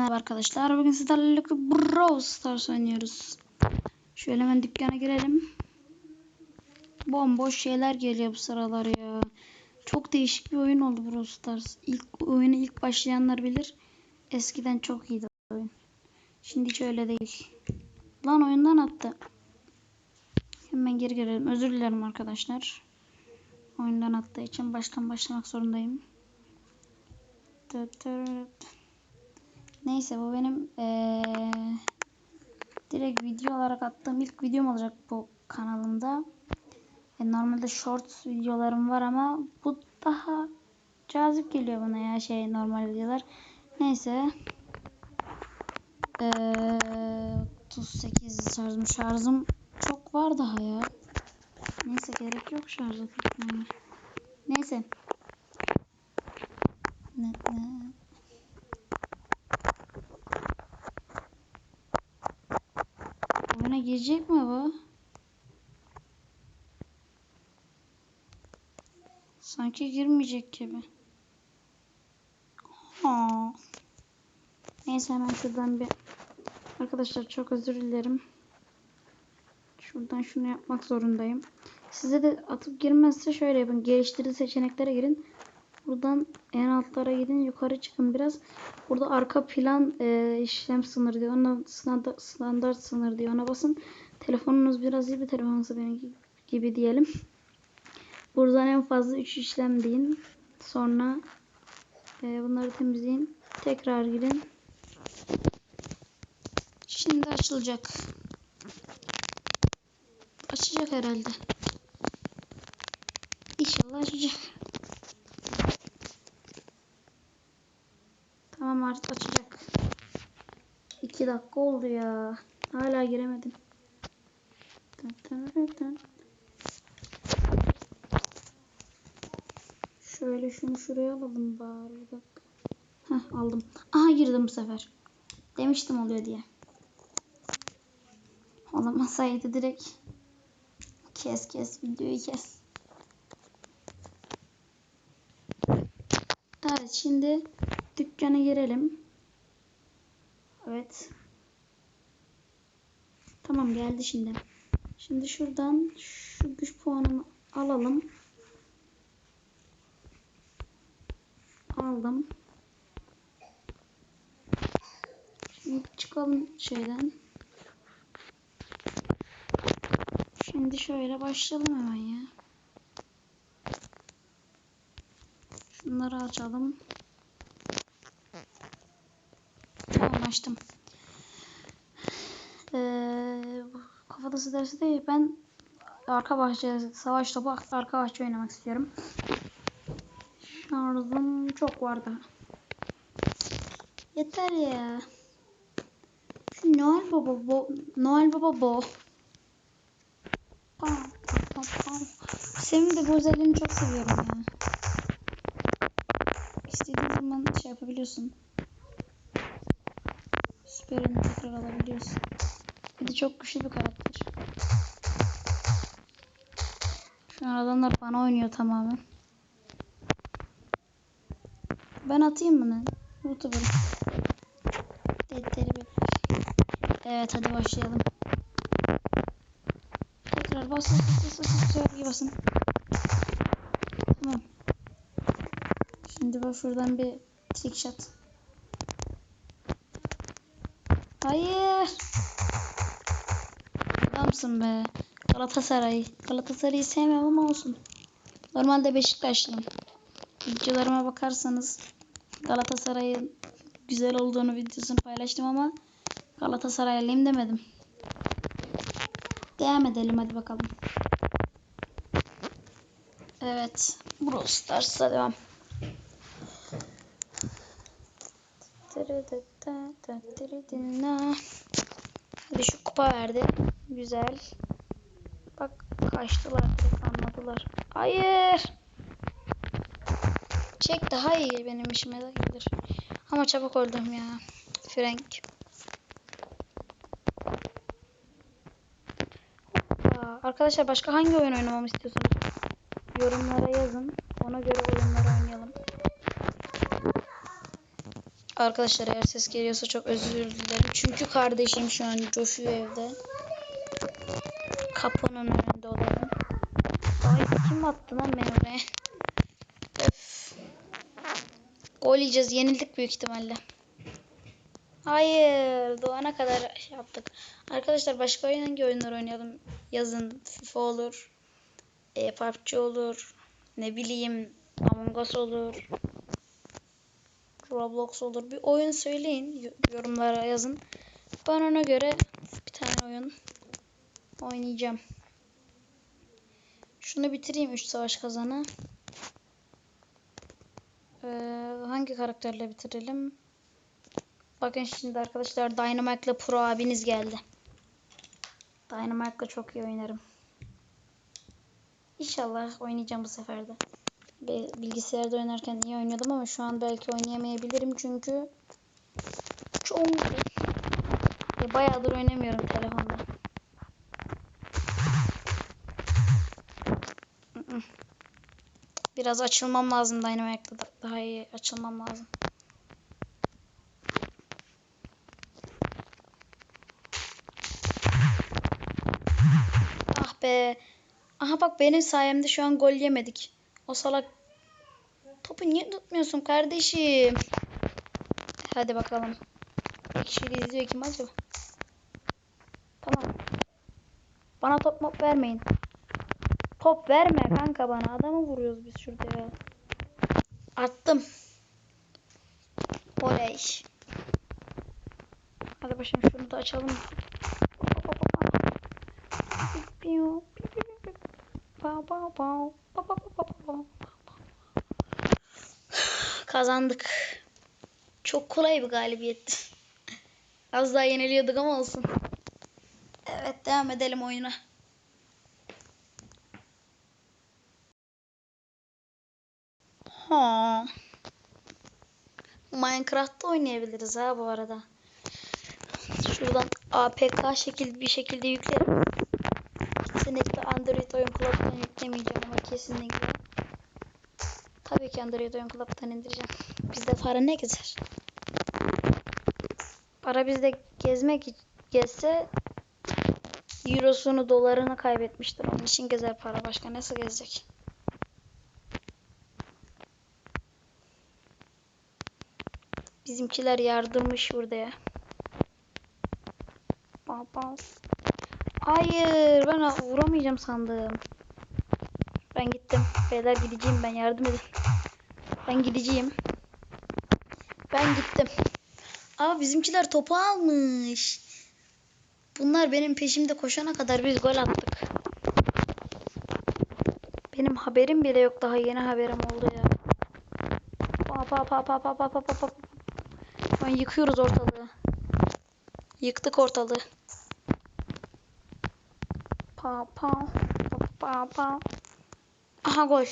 Merhaba arkadaşlar. Bugün sizlerle birlikte Brawl Stars oynuyoruz. Şöyle hemen dükkana girelim. Bomboş şeyler geliyor bu sıralar ya. Çok değişik bir oyun oldu Brawl Stars. İlk oyunu ilk başlayanlar bilir. Eskiden çok iyiydi oyun. Şimdi hiç öyle değil. Lan oyundan attı. Hemen geri gelelim. Özür dilerim arkadaşlar. Oyundan attığı için baştan başlamak zorundayım. Tıt tıt. Neyse bu benim eee, direkt video olarak attığım ilk videom olacak bu kanalımda. E, normalde shorts videolarım var ama bu daha cazip geliyor bana ya şey normal videolar. Neyse. Eee 38 şarjım şarjım çok var daha ya. Neyse gerek yok şarja takmaya. Neyse. Ne, ne. Oyuna girecek mi bu? Sanki girmeyecek gibi. Ha. Neyse hemen şuradan bir Arkadaşlar çok özür dilerim. Şuradan şunu yapmak zorundayım. Size de atıp girmezse şöyle yapın. Geliştiri seçeneklere girin. Buradan en altlara gidin. Yukarı çıkın biraz. Burada arka plan e, işlem sınırı diyor. Ona standart, standart sınır diyor. Ona basın. Telefonunuz biraz iyi bir telefonunuz benim gibi diyelim. Buradan en fazla 3 işlem deyin. Sonra e, bunları temizleyin. Tekrar girin. Şimdi açılacak. Açacak herhalde. İnşallah açacak. Tamam artık açacak. 2 dakika oldu ya. Hala giremedim. Şöyle şunu şuraya alalım bari bir. Heh aldım. Aha girdim bu sefer. Demiştim oluyor diye. Olamasaydı direkt kes kes videoyu kes. Evet şimdi dükkana girelim. Evet. Tamam geldi şimdi. Şimdi şuradan şu güç puanımı alalım. Aldım. Şimdi çıkalım şeyden. Şimdi şöyle başlayalım hemen ya. Şunları açalım. Tamam açtım. Ee, bu kafatası dersi değil. Ben arka bahçe, savaş topu arka bahçe oynamak istiyorum. Şarjım çok var daha. Yeter ya. Şu Noel Baba bo Noel Baba bo. Senin de bu özelliğini çok seviyorum ya. İstediğin zaman şey yapabiliyorsun. Süperini tekrar alabiliyorsun. Bir de çok güçlü bir karakter. Şu an adamlar bana oynuyor tamamen. Ben atayım mı lan? Youtuber. Bekler. Evet hadi başlayalım. Tekrar bas bas bas bas bas bas basın. Tamam. Şimdi bak şuradan bir trick shot. Hayır. Adamsın be. Galatasaray. Galatasaray'ı sevmem ama olsun. Normalde Beşiktaşlıyım. Videolarıma bakarsanız Galatasaray'ın güzel olduğunu videosunu paylaştım ama Galatasaraylıyım demedim. Devam edelim hadi bakalım. Evet. Brawl Stars'a devam. Hadi şu kupa verdi. Güzel. Bak kaçtılar direkt anladılar. Hayır. Çek daha iyi benim işime de gelir. Ama çabuk öldüm ya. Frank. Arkadaşlar başka hangi oyun oynamamı istiyorsunuz? Yorumlara yazın. Ona göre oyunlar oynayalım. Arkadaşlar eğer ses geliyorsa çok özür dilerim. Çünkü kardeşim şu an coşuyor evde. Kapının önünde olalım. Ay kim attı lan beni oraya? Öf. Gol yiyeceğiz. Yenildik büyük ihtimalle. Hayır. Doğana kadar şey yaptık. Arkadaşlar başka oyun hangi oyunlar oynayalım? Yazın FIFA olur. E, PUBG olur. Ne bileyim Among Us olur. Roblox olur. Bir oyun söyleyin. Yorumlara yazın. Ben ona göre bir tane oyun oynayacağım. Şunu bitireyim 3 savaş kazanı. Ee, hangi karakterle bitirelim? Bakın şimdi arkadaşlar Dynamite'la Pro abiniz geldi. Dynamite'la çok iyi oynarım. İnşallah oynayacağım bu sefer de. Bilgisayarda oynarken iyi oynuyordum ama şu an belki oynayamayabilirim çünkü çok bayağıdır oynamıyorum telefonda. Biraz açılmam lazım Dynamite'da da- daha iyi açılmam lazım. Ah be. Aha bak benim sayemde şu an gol yemedik. O salak topu niye tutmuyorsun kardeşim? Hadi bakalım. Bir kişiyi izliyor kim acaba? Tamam. Bana top mop vermeyin. Top verme kanka bana. Adamı vuruyoruz biz şurada ya. Attım. Oley. Hadi başım şunu da açalım. Kazandık. Çok kolay bir galibiyetti. Az daha yeniliyorduk ama olsun. Evet devam edelim oyuna. Ha. Minecraft'ta oynayabiliriz ha bu arada. Şuradan APK şekil bir şekilde yüklerim. Kesinlikle Android oyun kulaktan yüklemeyeceğim ama kesinlikle. Tabii ki Android oyun kulaktan indireceğim. Bizde para ne gezer? Para bizde gezmek gezse Eurosunu dolarını kaybetmiştir. Onun için gezer para. Başka nasıl gezecek? Bizimkiler yardırmış burada ya. Baba. Hayır ben vuramayacağım sandım. Ben gittim. Beyler gideceğim ben yardım edin. Ben gideceğim. Ben gittim. Aa bizimkiler topu almış. Bunlar benim peşimde koşana kadar biz gol attık. Benim haberim bile yok daha yeni haberim oldu ya. Pa pa pa pa pa pa pa pa pa. Ben yıkıyoruz ortalığı. Yıktık ortalığı. Pa pa pa pa. Aha gol.